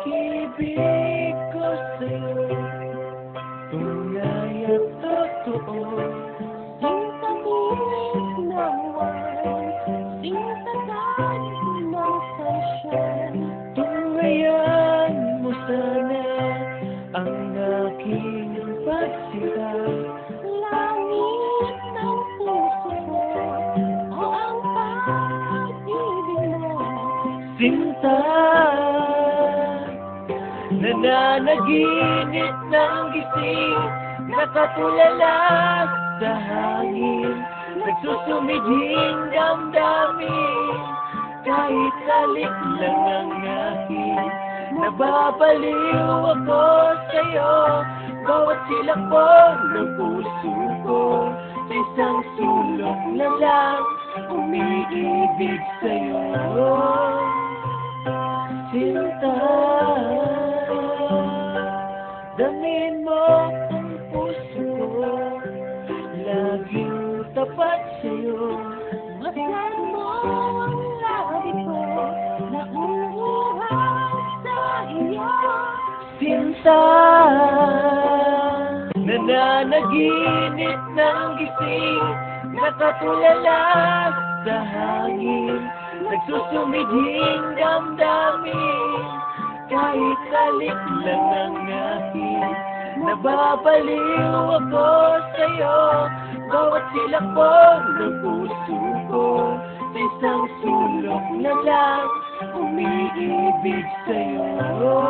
pag-ibig ko sa'yo Tunay at totoo Sinta bilis naman, sinta galing ng. Tungayan mo sana ang aking pagsira Langit ng puso ko, o ang pag-ibig mo. Sinta Nananaginip ng gising Nakatulala sa hangin. Nagsusumidhing damdamin Kahit salik lang ang aking. Nababaliw ako sa'yo Bawat silakbong ng puso ko. Sa isang sulok na lang Umiibig sa'yo sa'yo Masdan mo ang labi na umuuhaw sa iyo. Sinta Nananaginip ng gising Nakatulala sa hangin Nagsusumidhing damdamin Kahit salik lang ang aking Nababaliw ako sa'yo Bawat silakbong ng puso ko Sa isang sulok na lang Umiibig sa'yo